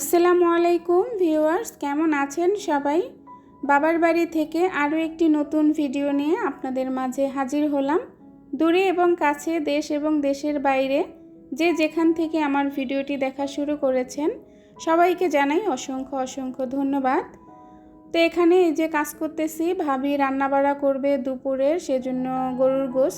আসসালামু আলাইকুম ভিউয়ার্স, কেমন আছেন সবাই? বাবার বাড়ি থেকে আরও একটি নতুন ভিডিও নিয়ে আপনাদের মাঝে হাজির হলাম। দূরে এবং কাছে দেশ এবং দেশের বাইরে যে যেখান থেকে আমার ভিডিওটি দেখা শুরু করেছেন, সবাইকে জানাই অসংখ্য অসংখ্য ধন্যবাদ। তো এখানে এই যে কাজ করতেছি, ভাবি রান্নাবাড়া করবে দুপুরের, সেজন্য গরুর গোশ।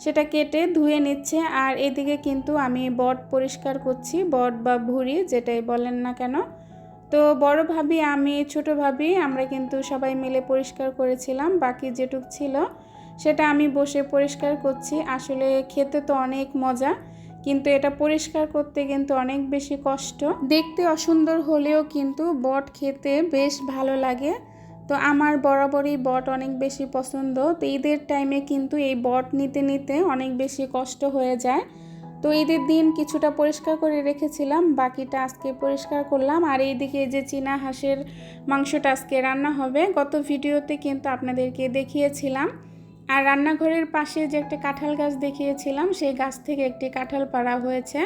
সেটা কেটে ধুয়ে নিচ্ছে আর এদিকে কিন্তু আমি বট পরিষ্কার করছি, বট বা ভুঁড়ি যেটাই বলেন না কেন। তো বড় ভাবি, আমি ছোট ভাবি, আমরা কিন্তু সবাই মিলে পরিষ্কার করেছিলাম, বাকি যেটুক ছিল সেটা আমি বসে পরিষ্কার করছি। আসলে খেতে তো অনেক মজা, কিন্তু এটা পরিষ্কার করতে কিন্তু অনেক বেশি কষ্ট। দেখতে অসুন্দর হলেও কিন্তু বট খেতে বেশ ভালো লাগে। তো আমার বরাবরই বট অনেক বেশি পছন্দ। তো ঈদের টাইমে কিন্তু এই বট নিতে নিতে অনেক বেশি কষ্ট হয়ে যায়। তো ঈদের দিন কিছুটা পরিষ্কার করে রেখেছিলাম, বাকিটা আজকে পরিষ্কার করলাম। আর এইদিকে যে চীনা হাঁসের মাংসটা আজকে রান্না হবে, গত ভিডিওতে কিন্তু আপনাদেরকে দেখিয়েছিলাম। আর রান্নাঘরের পাশে যে একটা কাঁঠাল গাছ দেখিয়েছিলাম, সেই গাছ থেকে একটি কাঁঠাল পাড়া হয়েছে।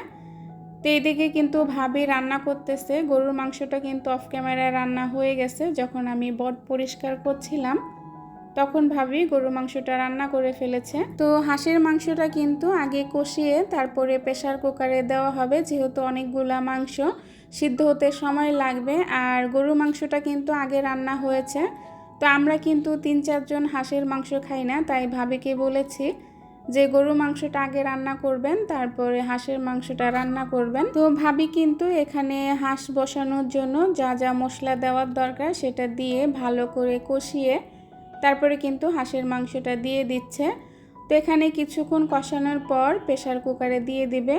তো এদিকে কিন্তু ভাবি রান্না করতেছে। গরুর মাংসটা কিন্তু অফ ক্যামেরায় রান্না হয়ে গেছে। যখন আমি বট পরিষ্কার করছিলাম, তখন ভাবি গরুর মাংসটা রান্না করে ফেলেছে। তো হাঁসের মাংসটা কিন্তু আগে কষিয়ে তারপরে প্রেশার কুকারে দেওয়া হবে। যেহেতু অনেকগুলা মাংস সিদ্ধ হতে সময় লাগবে, আর গরুর মাংসটা কিন্তু আগে রান্না হয়েছে। তো আমরা কিন্তু তিন চারজন হাঁসের মাংস খাই না, তাই ভাবিকে বলেছি যে গরু মাংসটা আগে রান্না করবেন, তারপরে হাঁসের মাংসটা রান্না করবেন। তো ভাবি কিন্তু এখানে হাঁস বসানোর জন্য যা যা মশলা দেওয়ার দরকার সেটা দিয়ে ভালো করে কষিয়ে তারপরে কিন্তু হাঁসের মাংসটা দিয়ে দিচ্ছে। তো এখানে কিছুক্ষণ কষানোর পর প্রেশার কুকারে দিয়ে দিবে।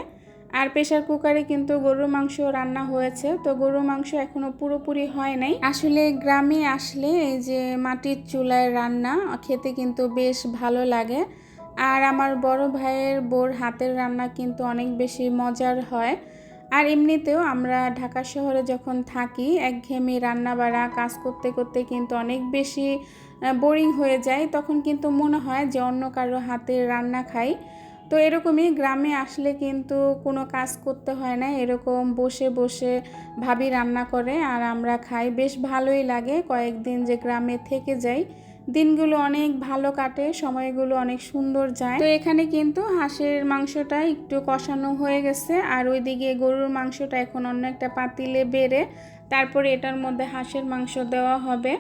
আর প্রেশার কুকারে কিন্তু গরুর মাংস রান্না হয়েছে, তো গরুর মাংস এখনও পুরোপুরি হয় নাই। আসলে গ্রামে আসলে এই যে মাটির চুলায় রান্না খেতে কিন্তু বেশ ভালো লাগে। আর আমার বড় ভাইয়ের বোর হাতের রান্না কিন্তু অনেক বেশি মজার হয়। আর এমনিতেও আমরা ঢাকা শহরে যখন থাকি, একঘেয়েমি রান্না বাড়া কাজ করতে করতে কিন্তু অনেক বেশি বোরিং হয়ে যায়। তখন কিন্তু মনে হয় যে অন্য কারও হাতের রান্না খাই। তো এরকমই গ্রামে আসলে কিন্তু কোনো কাজ করতে হয় না। এরকম বসে বসে ভাবি রান্না করে আর আমরা খাই। বেশ ভালোই লাগে। কয়েকদিন যে গ্রামে থেকে যাই দিনগুলো অনেক ভালো কাটে, সময়গুলো অনেক সুন্দর যায়। তো এখানে কিন্তু হাঁসের মাংসটা একটু কষানো হয়ে গেছে, আর ওইদিকে গরুর মাংসটা এখন অন্য একটা পাতিলে বেড়ে তারপরে এটার মধ্যে হাঁসের মাংস দেওয়া হবে।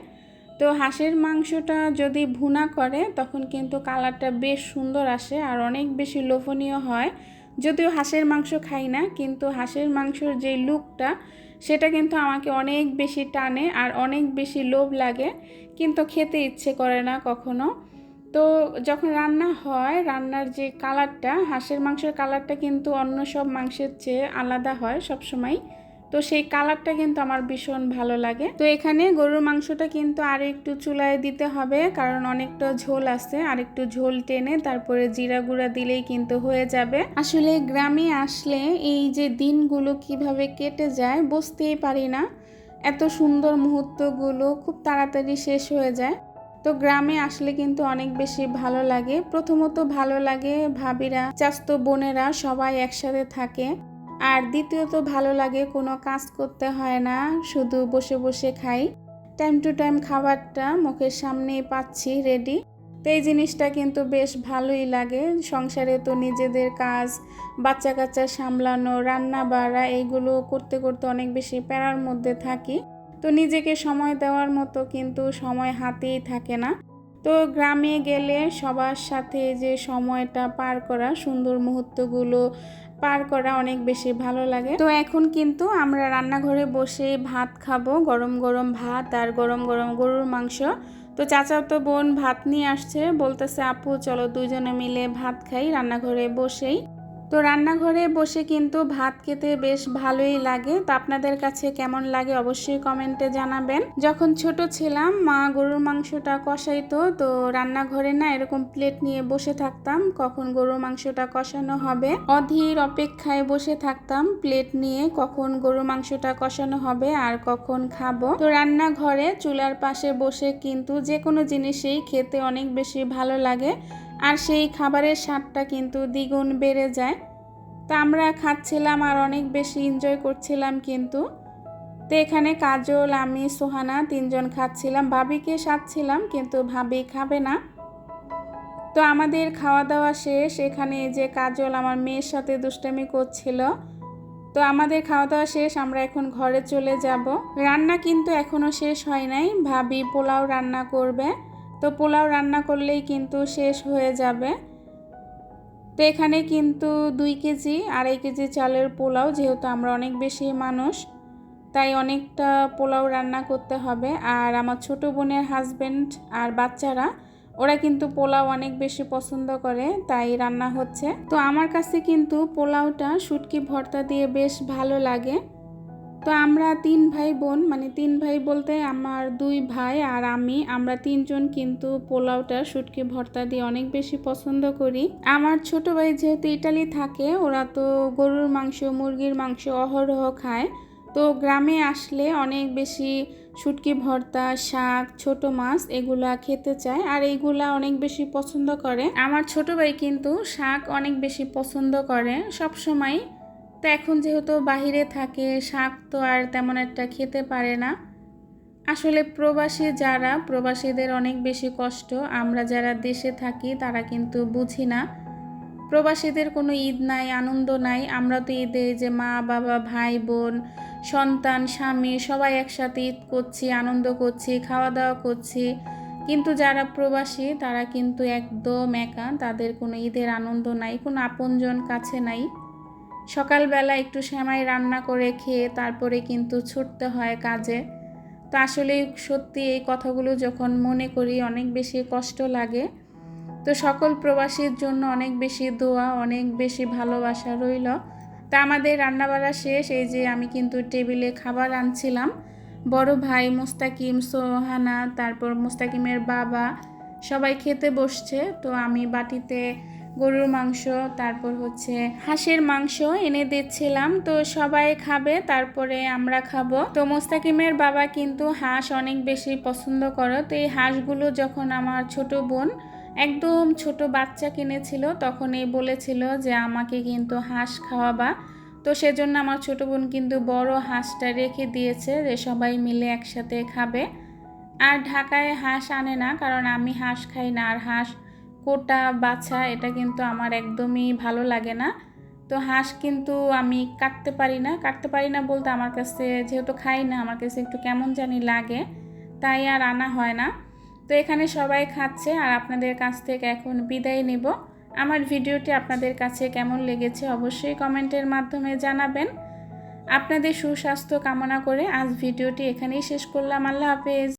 তো হাঁসের মাংসটা যদি ভুনা করে, তখন কিন্তু কালারটা বেশ সুন্দর আসে আর অনেক বেশি লোভনীয় হয়। যদিও হাঁসের মাংস খাই না, কিন্তু হাঁসের মাংসর যে লুকটা সেটা কিন্তু আমাকে অনেক বেশি টানে আর অনেক বেশি লোভ লাগে, কিন্তু খেতে ইচ্ছে করে না কখনো তো যখন রান্না হয়, রান্নার যে কালারটা, হাঁসের মাংসের কালারটা কিন্তু অন্য সব মাংসের চেয়ে আলাদা হয় সব সময়। তো সেই কালারটা কিন্তু আমার ভীষণ ভালো লাগে। তো এখানে গরুর মাংসটা কিন্তু আর একটু চুলায় দিতে হবে, কারণ অনেকটা ঝোল আছে, আর একটু ঝোল টেনে তারপরে জিরা গুঁড়া দিলেই কিন্তু হয়ে যাবে। আসলে গ্রামে আসলে এই যে দিনগুলো কীভাবে কেটে যায় বুঝতেই পারি না। এত সুন্দর মুহূর্তগুলো খুব তাড়াতাড়ি শেষ হয়ে যায়। তো গ্রামে আসলে কিন্তু অনেক বেশি ভালো লাগে। প্রথমত ভালো লাগে ভাবিরা, চাস্তো বোনেরা সবাই একসাথে থাকে। আর দ্বিতীয়ত ভালো লাগে কোনো কাজ করতে হয় না, শুধু বসে বসে খাই। টাইম টু টাইম খাবারটা মুখের সামনেই পাচ্ছি রেডি তো এই জিনিসটা কিন্তু বেশ ভালোই লাগে। সংসারে তো নিজেদের কাজ বাচ্চা কাচ্চা সামলানো রান্না বাড়া এইগুলো করতে করতে অনেক বেশি প্যারার মধ্যে থাকি। তো নিজেকে সময় দেওয়ার মতো কিন্তু সময় হাতেই থাকে না। তো গ্রামে গেলে সবার সাথে যে সময়টা পার করা, সুন্দর মুহূর্তগুলো পার করা অনেক বেশি ভালো লাগে। তো এখন কিন্তু আমরা রান্নাঘরে বসে ভাত খাব, গরম গরম ভাত আর গরম গরম গরুর মাংস। তো চাচা তো বোন ভাত নিয়ে আসছে, বলতেছে, আপু, চলো দুজনে মিলে ভাত খাই, রান্নাঘরে বসেই। তো রান্নাঘরে বসে কিন্তু ভাত খেতে বেশ ভালোই লাগে। তো আপনাদের কাছে কেমন লাগে অবশ্যই কমেন্টে জানাবেন। যখন ছোট ছিলাম, মা গরুর মাংসটা কষাইতো। তো রান্নাঘরে না এরকম প্লেট নিয়ে বসে থাকতাম, কখন গরুর মাংসটা কষানো হবে। অধীর অপেক্ষায় বসে থাকতাম প্লেট নিয়ে, কখন গরুর মাংসটা কষানো হবে আর কখন খাব। তো রান্নাঘরে চুলার পাশে বসে কিন্তু যে কোনো জিনিসেই খেতে অনেক বেশি ভালো লাগে। আর সেই খাবারের স্বাদটা কিন্তু দ্বিগুণ বেড়ে যায়। তা আমরা খাচ্ছিলাম আর অনেক বেশি এনজয় করছিলাম কিন্তু। তো এখানে কাজল, আমি, সোহানা তিনজন খাচ্ছিলাম। ভাবিকে সাজছিলাম কিন্তু ভাবি খাবে না। তো আমাদের খাওয়া দাওয়া শেষ। এখানে যে কাজল আমার মেয়ের সাথে দুষ্টামি করছিল। তো আমাদের খাওয়া দাওয়া শেষ, আমরা এখন ঘরে চলে যাব। রান্না কিন্তু এখনও শেষ হয় নাই। ভাবি পোলাও রান্না করবে। তো পোলাও রান্না করলেই কিন্তু শেষ হয়ে যাবে। তো এখানে কিন্তু দুই কেজি, আড়াই কেজি চালের পোলাও, যেহেতু আমরা অনেক বেশি মানুষ, তাই অনেকটা পোলাও রান্না করতে হবে। আর আমার ছোট বোনের হাজবেন্ড আর বাচ্চারা, ওরা কিন্তু পোলাও অনেক বেশি পছন্দ করে, তাই রান্না হচ্ছে। তো আমার কাছে কিন্তু পোলাওটা শুটকি ভর্তা দিয়ে বেশ ভালো লাগে। তো আমরা তিন ভাই বোন মানে তিন ভাই বলতে আমার দুই ভাই আর আমি, আমরা তিনজন কিন্তু পোলাওটা, শুটকি ভর্তা দিয়ে অনেক বেশি পছন্দ করি। আমার ছোট ভাই যেহেতু ইটালি থাকে, ওরা তো গরুর মাংস, মুরগির মাংস অহরহ খায়। তো গ্রামে আসলে অনেক বেশি শুটকি ভর্তা, শাক, ছোট মাছ এগুলা খেতে চায় আর এইগুলা অনেক বেশি পছন্দ করে। আমার ছোট ভাই কিন্তু শাক অনেক বেশি পছন্দ করে। সব সময় তো এখন যেহেতু বাহিরে থাকে, শাক তো আর তেমন একটা খেতে পারে না। আসলে প্রবাসী যারা, প্রবাসীদের অনেক বেশি কষ্ট। আমরা যারা দেশে থাকি, তারা কিন্তু বুঝি না। প্রবাসীদের কোনো ঈদ নাই, আনন্দ নাই। আমরা তো ঈদে যে মা, বাবা, ভাই, বোন, সন্তান, স্বামী সবাই একসাথে ঈদ করছি, আনন্দ করছি খাওয়া দাওয়া করছি। কিন্তু যারা প্রবাসী, তারা কিন্তু একদম একা। তাদের কোনো ঈদের আনন্দ নাই, কোনো আপনজন কাছে নাই। সকালবেলা একটু সেমাই রান্না করে খেয়ে তারপরে কিন্তু ছুটতে হয় কাজে। তো আসলে সত্যি এই কথাগুলো যখন মনে করি অনেক বেশি কষ্ট লাগে। তো সকল প্রবাসীর জন্য অনেক বেশি দোয়া, অনেক বেশি ভালোবাসা রইল। তা আমাদের রান্নাবাড়া শেষ, এই যে আমি কিন্তু টেবিলে খাবার আনছিলাম। বড় ভাই মুস্তাকিম, সোহানা, তারপর মুস্তাকিমের বাবা সবাই খেতে বসছে। তো আমি বাটিতে গরুর মাংস, তারপর হচ্ছে হাঁসের মাংস এনে দিচ্ছিলাম। তো সবাই খাবে, তারপরে আমরা খাব। তো মোস্তাকিমের বাবা কিন্তু হাঁস অনেক বেশি পছন্দ করে। তো এই হাঁসগুলো যখন আমার ছোট বোন, একদম ছোট বাচ্চা কিনেছিল তখন এই বলেছিল যে আমাকে কিন্তু হাঁস খাওয়াবা। তো সেজন্য আমার ছোট বোন কিন্তু বড় হাঁসটা রেখে দিয়েছে যে সবাই মিলে একসাথে খাবে। আর ঢাকায় হাঁস আনে না, কারণ আমি হাঁস খাই না। আর হাঁস কোটা, বাছা, এটা কিন্তু আমার একদমই ভালো লাগে না। তো হাঁস কিন্তু আমি কাটতে পারি না। কাটতে পারি না বলতে আমার কাছে যেহেতু খাই না, আমার কাছে একটু কেমন জানি লাগে, তাই আর আনা হয় না। তো এখানে সবাই খাচ্ছে আর আপনাদের কাছ থেকে এখন বিদায় নেব। আমার ভিডিওটি আপনাদের কাছে কেমন লেগেছে অবশ্যই কমেন্টের মাধ্যমে জানাবেন। আপনাদের সুস্বাস্থ্য কামনা করে আজ ভিডিওটি এখানেই শেষ করলাম। আল্লাহ হাফেজ।